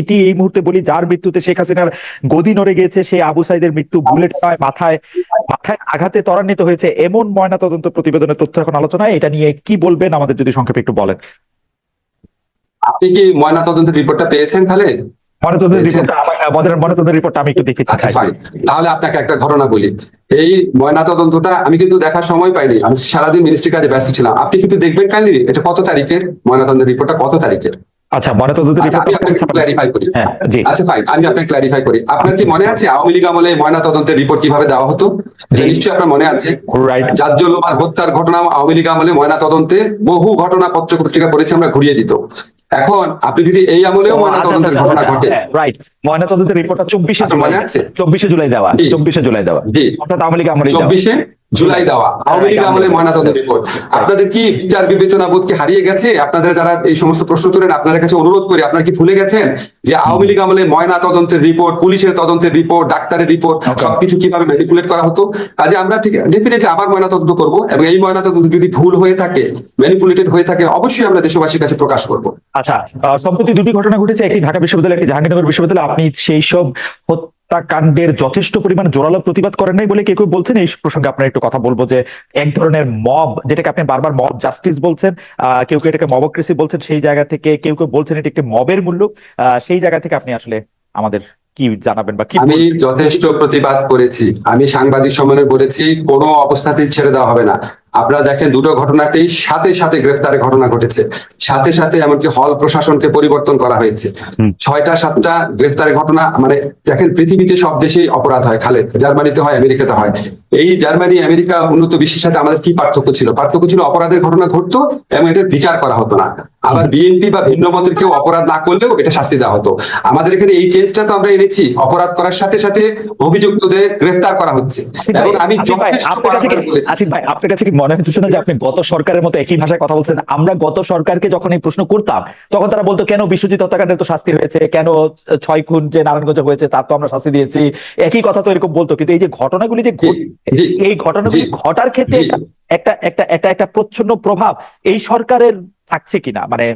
এটি এই মুহূর্তে বলি যার মৃত্যুতে শেখ হাসিনার গদি নড়ে গিয়েছে সেই আবু সাইদের মৃত্যু বুলেট পায় মাথায় মাথায় আঘাতে ত্বরান্বিত হয়েছে এমন ময়না তদন্ত প্রতিবেদনের তথ্য এখন আলোচনায়। এটা নিয়ে কি বলবেন? আমাদের যদি সংক্ষেপে একটু বলেন। আপনি কি ময়না তদন্তের রিপোর্টটা পেয়েছেন খালেদ ময়নাতদন্তের ময়নাতদন্তের আচ্ছা তাহলে আপনাকে একটা ঘটনা বলি। এই ময়না তদন্তটা আমি কিন্তু দেখার সময় পাইনি। আমি সারাদিন মিনিস্ট্রি কাজে ব্যস্ত ছিলাম। আপনি কিন্তু দেখবেন কাইন্ডলি এটা কত তারিখের? ময়না তদন্তের রিপোর্টটা কত তারিখের? আচ্ছা তো আচ্ছা, ক্লারিফাই করি। হ্যাঁ আচ্ছা ফাইন আমি আপনাকে ক্লারিফাই করি। আপনার কি মনে আছে আওয়ামী লীগ আমলে ময়না তদন্তের রিপোর্ট কীভাবে দেওয়া হতো? নিশ্চয়ই আপনার মনে আছে। রাইট জাজ্য লোমার হত্যার ঘটনা আওয়ামী লীগ আমলে ময়না তদন্তে বহু ঘটনা পত্র পত্রিকা পড়েছে আমরা ঘুরিয়ে দিত। এখন আপনি যদি এই আমলেও ময়না তদন্তের ঘটনা ঘটে। রাইট ময়নাতদন্তের রিপোর্টটা চব্বিশে জুলাই। চব্বিশে জুলাই দেওয়া চব্বিশে জুলাই দেওয়া। অর্থাৎ আওয়ামী লীগ আমলে চব্বিশে জুলাই দেওয়া। আওয়ামী লীগ আমলের ময়নাতদন্ত রিপোর্ট আপনাদের কি বিচার বিবেচনা বোধ কি হারিয়ে গেছে? আপনাদের যারা এই সমস্ত প্রশ্ন তোলেন আপনাদের কাছে অনুরোধ করি আপনারা কি ভুলে গেছেন যে আওয়ামী লীগ আমলে ময়না তদন্তের রিপোর্ট পুলিশের তদন্তের রিপোর্ট ডাক্তারের রিপোর্ট সবকিছু কীভাবে ম্যানিপুলেট করা হতো? কাজে আমরা ঠিক ডেফিনেটলি আবার ময়না তদন্ত করব এবং এই ময়না তদন্ত যদি ভুল হয়ে থাকে ম্যানিপুলেটেড হয়ে থাকে অবশ্যই আমরা দেশবাসীর কাছে প্রকাশ করব। আচ্ছা সম্প্রতি দুটি ঘটনা ঘটেছে। একটি ঢাকা বিশ্ববিদ্যালয় একটি জাহাঙ্গীরনগর বিশ্ববিদ্যালয়। আপনি সেই সব হত্যাকাণ্ডের যথেষ্ট পরিমাণ জোরালো প্রতিবাদ করেন নাই বলে কেউ কেউ বলছেন? এই প্রসঙ্গে আপনার একটু কথা বলব যে এক ধরনের মব যেটাকে আপনি বারবার মব জাস্টিস বলছেন আহ, কেউ কেউ এটাকে মবক্রেসি বলছেন সেই জায়গা থেকে কেউ কেউ বলছেন এটি একটি মবের মূল্য সেই জায়গা থেকে আপনি আসলে আমাদের কি জানাবেন বা কি আমি যথেষ্ট প্রতিবাদ করেছি। আমি সাংবাদিক সম্মেলনে বলেছি কোনো অবস্থাতেই ছেড়ে দেওয়া হবে না। আপনারা দেখেন দুটো ঘটনাতেই সাথে সাথে গ্রেফতারের ঘটনা ঘটেছে। সাথে সাথে এমনকি হল প্রশাসনকে পরিবর্তন করা হয়েছে। ছয়টা সাতটা গ্রেফতারের ঘটনা মানে দেখেন পৃথিবীতে সব দেশেই অপরাধ হয় খালেদ। জার্মানিতে হয় আমেরিকাতে হয়। এই জার্মানি আমেরিকা উন্নত বিশ্বের সাথে আমাদের কি পার্থক্য ছিল? পার্থক্য ছিল অপরাধের ঘটনা ঘটতো এবং এটার বিচার করা হতো না। আবার বিএনপি বা ভিন্ন মতের কেউ অপরাধ না করলেও এটা শাস্তি দেওয়া হতো। আমাদের এখানে এই চেঞ্জটা তো আমরা এনেছি। অপরাধ করার সাথে সাথে অভিযুক্তদের গ্রেফতার করা হচ্ছে। এবং আমি আসিফ ভাই, আপনার কাছে কি- মনে হচ্ছে না যে আপনি গত সরকারের মতো একই ভাষায় কথা বলছেন? আমরা গত সরকারকে যখন এই প্রশ্ন করতাম তখন তারা বলতো কেন বিশ্বজিৎ হত্যাকাণ্ডের তো শাস্তি হয়েছে? কেন ছয় খুন যে নারায়ণগঞ্জে হয়েছে তার তো আমরা শাস্তি দিয়েছি? একই কথা তো এরকম বলতো। কিন্তু এই যে ঘটনাগুলি যে এই ঘটনাগুলি ঘটার ক্ষেত্রে একটা একটা একটা একটা প্রচ্ছন্ন প্রভাব এই সরকারের থাকছে কিনা? মানে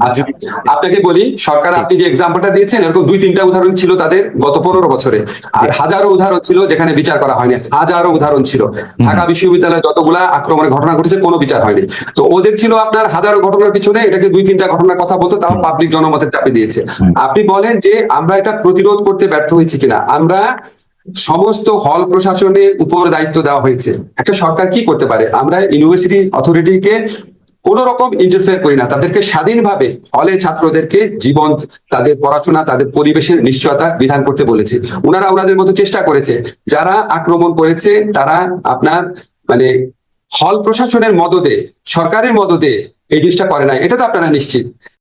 আচ্ছা আপনাকে বলি সরকার আপনি যে এক্সাম্পলটা দিয়েছেন এরকম দুই তিনটা উদাহরণ ছিল তাদের গত পনেরো বছরে। আর হাজারো উদাহরণ ছিল যেখানে বিচার করা হয়নি। হাজারো উদাহরণ ছিল। ঢাকা বিশ্ববিদ্যালয়ে যতগুলা আক্রমণের ঘটনা ঘটেছে কোনো বিচার হয়নি। তো ওদের ছিল আপনার হাজারো ঘটনার পিছনে এটাকে দুই তিনটা ঘটনার কথা বলতো তাও পাবলিক জনমতের চাপে দিয়েছে। আপনি বলেন যে আমরা এটা প্রতিরোধ করতে ব্যর্থ হয়েছি কিনা? আমরা সমস্ত হল প্রশাসনের উপর দায়িত্ব দেওয়া হয়েছে। একটা সরকার কি করতে পারে? আমরা ইউনিভার্সিটি অথরিটিকে কোন রকম ইন্টারফেয়ার করি না। তাদেরকে স্বাধীনভাবে হলে ছাত্রদেরকে জীবন, তাদের পড়াশোনা, তাদের পরিবেশের নিশ্চয়তা বিধান করতে বলেছে। ওনারা ওনাদের মতো চেষ্টা করেছে। যারা আক্রমণ করেছে, তারা আপনার মানে হল প্রশাসনের মদদে, সরকারের মদদে এই জিনিসটা করে না এটা তো আপনারা নিশ্চিত।